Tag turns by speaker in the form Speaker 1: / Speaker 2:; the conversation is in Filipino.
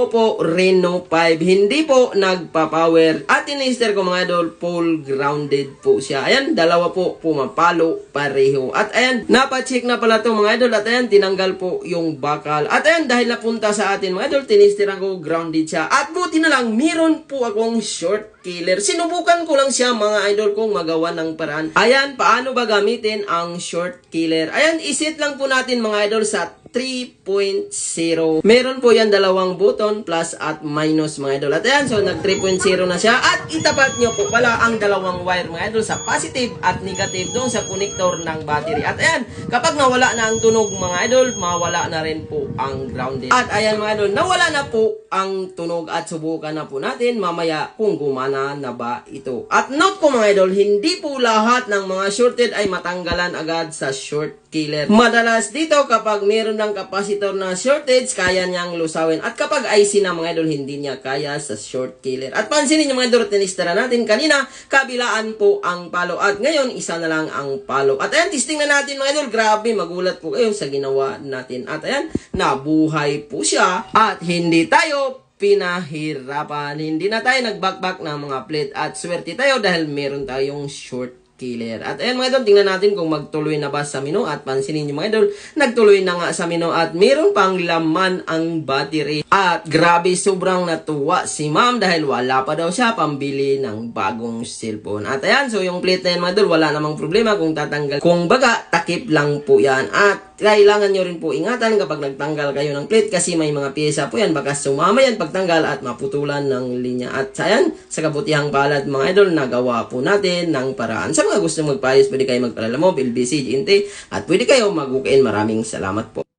Speaker 1: ko po Reno 5. Hindi po nagpa-power. At tinister ko mga idol, full grounded po siya. Ayan, dalawa po pumapalo pareho. At ayan, napacheck na pala to mga idol. At ayan, tinanggal po yung bakal. At ayan, dahil napunta sa atin mga idol, tinister ko grounded siya. At buti na lang, meron po akong short killer. Sinubukan ko lang siya mga idol kung magawa ng paraan. Ayan, paano ba gamitin ang short killer? Ayan, isit lang po natin mga idol sa 3.0. Meron po yan dalawang button, plus at minus mga idol. At ayan, so nag 3.0 na siya. At itapat nyo po pala ang dalawang wire mga idol sa positive at negative doon sa connector ng battery. At ayan, kapag nawala na ang tunog mga idol, mawala na rin po ang grounded. At ayan mga idol, nawala na po ang tunog at subukan na po natin mamaya kung gumana na ba ito. At note ko mga idol, hindi po lahat ng mga shorted ay matanggalan agad sa short killer. Madalas dito kapag meron ng capacitor na shortage, kaya niyang lusawin. At kapag IC na mga idol, hindi niya kaya sa short killer. At pansinin niyo mga idol, tinistera natin kanina, kabilaan po ang palo. At ngayon, isa na lang ang palo. At ayan, testing na natin mga idol. Grabe, magulat po kayo sa ginawa natin. At ayan, nabuhay po siya. At hindi tayo pinahirapan. Hindi na tayo nagbackback ng mga plate at swerte tayo dahil meron tayong short killer. At ayan mga idol, tingnan natin kung magtuloy na ba sa mino at pansinin niyo mga idol, nagtuloy na nga sa mino at meron pang laman ang battery. At grabe sobrang natuwa si ma'am dahil wala pa daw siya pambili ng bagong cellphone. At ayan, so yung plate na yan mga idol, wala namang problema kung tatanggal. Kung baga, takip lang po yan. At kailangan nyo rin po ingatan kapag nagtanggal kayo ng plate kasi may mga pyesa po yan. Baka sumama yan pagtanggal at maputulan ng linya. At sayan sa kabutihang palad mga idol nagawa po natin ng paraan. Sa mga gusto magpayos pwede kayo magpalala mo LBC GNT at pwede kayo mag-in maraming salamat po